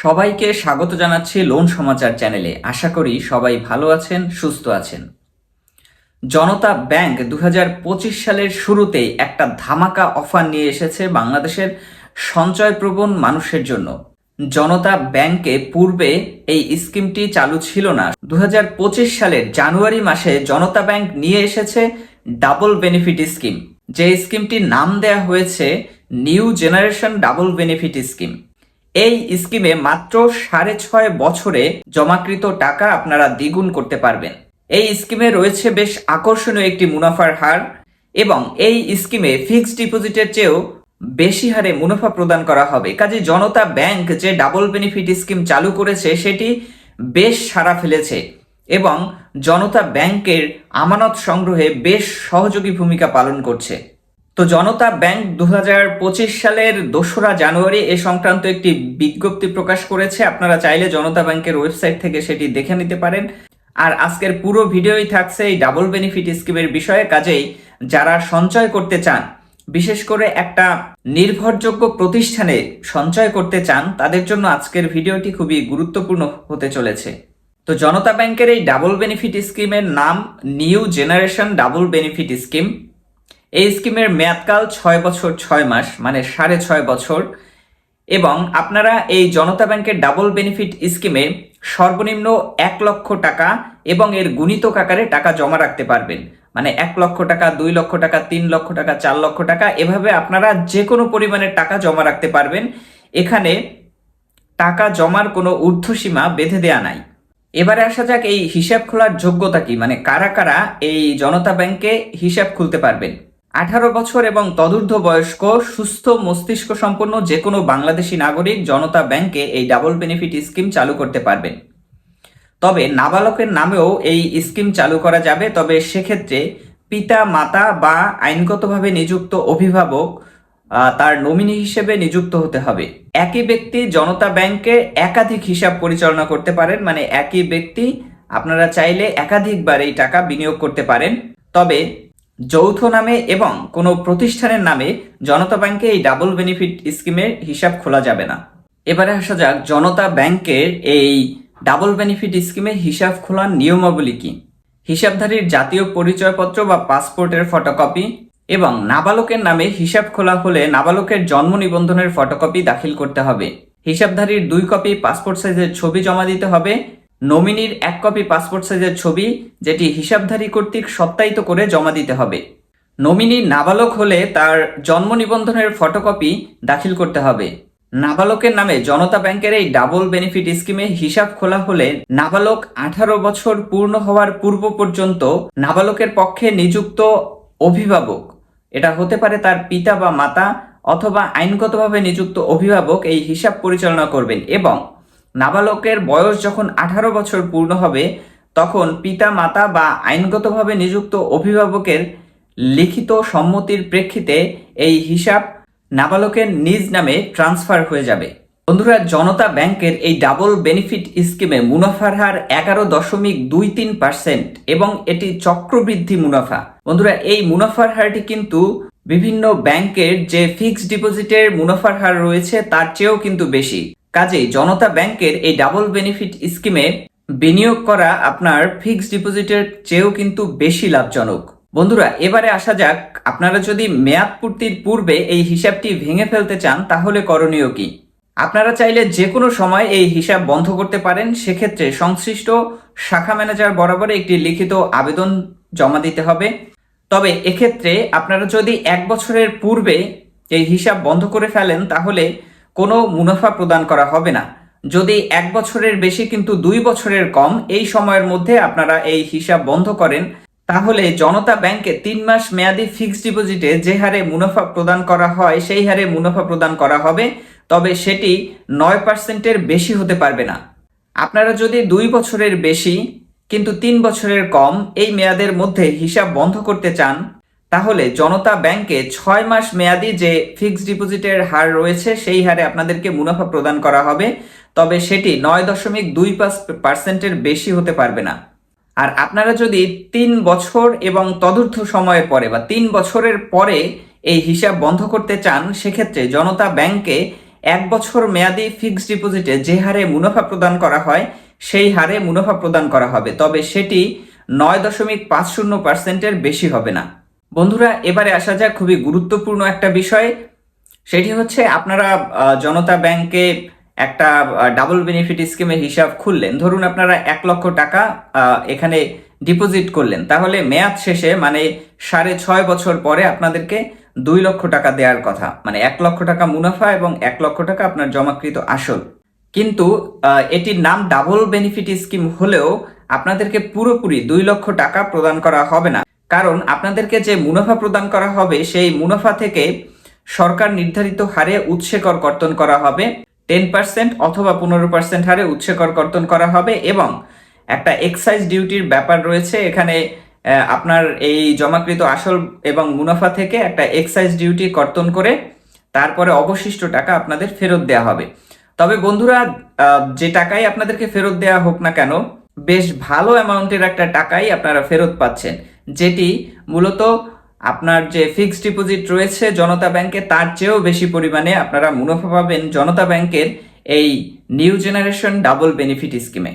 সবাইকে স্বাগত জানাচ্ছি লোন সমাচার চ্যানেলে। আশা করি সবাই ভালো আছেন, সুস্থ আছেন। জনতা ব্যাংক দু হাজার পঁচিশ সালের শুরুতেই একটা ধামাকা অফার নিয়ে এসেছে বাংলাদেশের সঞ্চয়প্রবণ মানুষের জন্য। জনতা ব্যাংকে পূর্বে এই স্কিমটি চালু ছিল না। দু হাজার পঁচিশ সালের জানুয়ারি মাসে জনতা ব্যাংক নিয়ে এসেছে ডাবল বেনিফিট স্কিম। যে স্কিমটির নাম দেয়া হয়েছে new generation double benefit scheme. এই স্কিমে মাত্র সাড়ে ছয় বছরে জমাকৃত টাকা আপনারা দ্বিগুণ করতে পারবেন। এই স্কিমে রয়েছে বেশ আকর্ষণীয় একটি মুনাফার হার এবং এই স্কিমে ফিক্সড ডিপোজিটের চেয়েও বেশি হারে মুনাফা প্রদান করা হবে। কাজে জনতা ব্যাংক যে ডাবল বেনিফিট স্কিম চালু করেছে, সেটি বেশ সাড়া ফেলেছে এবং জনতা ব্যাংকের আমানত সংগ্রহে বেশ সহযোগী ভূমিকা পালন করছে। তো জনতা ব্যাংক দু হাজার পঁচিশ সালের দোসরা জানুয়ারি এ সংক্রান্ত একটি বিজ্ঞপ্তি প্রকাশ করেছে। আপনারা চাইলে জনতা ব্যাংকের ওয়েবসাইট থেকে সেটি দেখে নিতে পারেন। আর আজকের পুরো ভিডিওই থাকছে এই ডাবল বেনিফিট স্কিমের বিষয়ে। কাজেই যারা সঞ্চয় করতে চান, বিশেষ করে একটা নির্ভরযোগ্য প্রতিষ্ঠানে সঞ্চয় করতে চান, তাদের জন্য আজকের ভিডিওটি খুবই গুরুত্বপূর্ণ হতে চলেছে। তো জনতা ব্যাংকের এই ডাবল বেনিফিট স্কিমের নাম new generation double benefit scheme. এই স্কিমের মেয়াদকাল ছয় বছর ছয় মাস মানে সাড়ে ছয় বছর। এবং আপনারা এই জনতা ব্যাংকের ডাবল বেনিফিট স্কিমে সর্বনিম্ন এক লক্ষ টাকা এবং এর গুণিতক আকারে টাকা জমা রাখতে পারবেন। মানে এক লক্ষ টাকা, দুই লক্ষ টাকা, তিন লক্ষ টাকা, চার লক্ষ টাকা, এভাবে আপনারা যে কোনো পরিমাণের টাকা জমা রাখতে পারবেন। এখানে টাকা জমার কোনো ঊর্ধ্বসীমা বেঁধে দেয়া নাই। এবারে আসা যাক এই হিসাব খোলার যোগ্যতা কি? মানে কারা কারা এই জনতা ব্যাংকে হিসাব খুলতে পারবেন? আঠারো বছর এবং তদূর্ধ্ব বয়স্ক, সুস্থ, মস্তিষ্ক সম্পন্ন যে কোনো বাংলাদেশি নাগরিক জনতা ব্যাংকে এই ডাবল বেনিফিট স্কিম চালু করতে পারবেন। তবে নাবালকের নামেও এই স্কিম চালু করা যাবে, তবে সেক্ষেত্রে পিতা মাতা বা আইনগতভাবে নিযুক্ত অভিভাবক তার নমিনি হিসেবে নিযুক্ত হতে হবে। একই ব্যক্তি জনতা ব্যাংকে একাধিক হিসাব পরিচালনা করতে পারেন মানে একই ব্যক্তি আপনারা চাইলে একাধিকবার এই টাকা বিনিয়োগ করতে পারেন। তবে যৌথ নামে এবং কোনো প্রতিষ্ঠানের নামে জনতা ব্যাংকে এই ডাবল বেনিফিট স্কিমের হিসাব খোলা যাবে না। এবারে আসা যাক জনতা ব্যাংকের এই ডাবল বেনিফিট স্কিমে হিসাব খোলার নিয়মাবলী কি। হিসাবধারীর জাতীয় পরিচয়পত্র বা পাসপোর্টের ফটোকপি এবং নাবালকের নামে হিসাব খোলা হলে নাবালকের জন্ম নিবন্ধনের ফটোকপি দাখিল করতে হবে। হিসাবধারীর দুই কপি পাসপোর্ট সাইজের ছবি জমা দিতে হবে নমিনির এক কপি পাসপোর্ট সাইজের ছবি, যেটি হিসাবধারী কর্তৃক সত্যায়িত করে জমা দিতে হবে। নমিনি নাবালক হলে তার জন্ম নিবন্ধনের ফটোকপি দাখিল করতে হবে। নাবালকের নামে জনতা ব্যাংকের এই ডাবল বেনিফিট স্কিমে হিসাব খোলা হলে নাবালক আঠারো বছর পূর্ণ হওয়ার পূর্ব পর্যন্ত নাবালকের পক্ষে নিযুক্ত অভিভাবক। এটা হতে পারে তার পিতা বা মাতা অথবা আইনগতভাবে নিযুক্ত অভিভাবক এই হিসাব পরিচালনা করবেন এবং নাবালকের বয়স যখন আঠারো বছর পূর্ণ হবে, তখন পিতা মাতা বা আইনগতভাবে নিযুক্ত অভিভাবকের লিখিত সম্মতির প্রেক্ষিতে এই হিসাব নাবালকের নিজ নামে ট্রান্সফার হয়ে যাবে। বন্ধুরা, জনতা ব্যাংকের এই ডাবল বেনিফিট স্কিমে মুনাফার হার এগারো দশমিক দুই তিন পার্সেন্ট এবং এটি চক্রবৃদ্ধি মুনাফা। বন্ধুরা, এই মুনাফার হারটি কিন্তু বিভিন্ন ব্যাংকের যে ফিক্সড ডিপোজিটের মুনাফার হার রয়েছে, তার চেয়েও কিন্তু বেশি। কাজেই জনতা ব্যাংকের এই ডাবল বেনিফিট স্কিমে বিনিয়োগ করা আপনার ফিক্সড ডিপোজিটের চেয়েও কিন্তু বেশি লাভজনক। বন্ধুরা, এবারে আসা যাক, আপনারা যদি মেয়াদ পূর্তির পূর্বে এই হিসাবটি ভেঙে ফেলতে চান, তাহলে করণীয় কি? আপনারা চাইলে যে কোনো সময় এই হিসাব বন্ধ করতে পারেন, সেক্ষেত্রে সংশ্লিষ্ট শাখা ম্যানেজার বরাবর একটি লিখিত আবেদন জমা দিতে হবে। তবে এক্ষেত্রে আপনারা যদি এক বছরের পূর্বে এই হিসাব বন্ধ করে ফেলেন, তাহলে কোনো মুনাফা প্রদান করা হবে না। যদি এক বছরের বেশি কিন্তু দুই বছরের কম, এই সময়ের মধ্যে আপনারা এই হিসাব বন্ধ করেন, তাহলে জনতা ব্যাংকে তিন মাস মেয়াদি ফিক্সড ডিপোজিটে যে হারে মুনাফা প্রদান করা হয়, সেই হারে মুনাফা প্রদান করা হবে, তবে সেটি নয় পার্সেন্টের বেশি হতে পারবে না। আপনারা যদি দুই বছরের বেশি, কিন্তু তিন বছরের কম, এই মেয়াদের মধ্যে হিসাব বন্ধ করতে চান তাহলে জনতা ব্যাংকে ছয় মাস মেয়াদি যে ফিক্সড ডিপোজিটের হার রয়েছে, সেই হারে আপনাদেরকে মুনাফা প্রদান করা হবে। তবে সেটি নয় দশমিক দুই পাঁচ পার্সেন্টের বেশি হতে পারবে না। আর আপনারা যদি তিন বছর এবং তদূর্ধ্ব সময়ের পরে বা তিন বছরের পরে এই হিসাব বন্ধ করতে চান, সেক্ষেত্রে জনতা ব্যাংকে এক বছর মেয়াদি ফিক্সড ডিপোজিটে যে হারে মুনাফা প্রদান করা হয়, সেই হারে মুনাফা প্রদান করা হবে। তবে সেটি নয় দশমিক পাঁচ শূন্য পার্সেন্টের বেশি হবে না। বন্ধুরা, এবারে আসা যাক খুবই গুরুত্বপূর্ণ একটা বিষয়। সেটি হচ্ছে আপনারা জনতা ব্যাংকে একটা ডাবল বেনিফিট স্কিমের হিসাব খুললেন। ধরুন আপনারা এক লক্ষ টাকা এখানে ডিপোজিট করলেন। তাহলে মেয়াদ শেষে মানে সাড়ে ছয় বছর পরে আপনাদেরকে দুই লক্ষ টাকা দেওয়ার কথা। মানে এক লক্ষ টাকা মুনাফা এবং এক লক্ষ টাকা আপনার জমাকৃত আসল। কিন্তু এটির নাম ডাবল বেনিফিট স্কিম হলেও আপনাদেরকে পুরোপুরি দুই লক্ষ টাকা প্রদান করা হবে না। কারণ আপনাদেরকে যে মুনাফা প্রদান করা হবে, সেই মুনাফা থেকে সরকার নির্ধারিত হারে উৎসে কর কর্তন করা হবে টেন পার্সেন্ট অথবা পনেরো পার্সেন্ট হারে উৎসে কর কর্তন করা হবে এবং একটা এক্সাইজ ডিউটির ব্যাপার রয়েছে। এখানে আপনার এই জমাকৃত আসল এবং মুনাফা থেকে একটা এক্সাইজ ডিউটি কর্তন করে তারপরে অবশিষ্ট টাকা আপনাদের ফেরত দেওয়া হবে। তবে বন্ধুরা যে টাকাই আপনাদেরকে ফেরত দেওয়া হোক না কেন, বেশ ভালো অ্যামাউন্টের একটা টাকাই আপনারা ফেরত পাচ্ছেন। যেটি মূলত আপনার যে ফিক্সড ডিপোজিট রয়েছে জনতা ব্যাংকে তার চেয়েও বেশি পরিমাণে আপনারা মুনাফা পাবেন জনতা ব্যাংকের এই নিউ জেনারেশন ডাবল বেনিফিট স্কিমে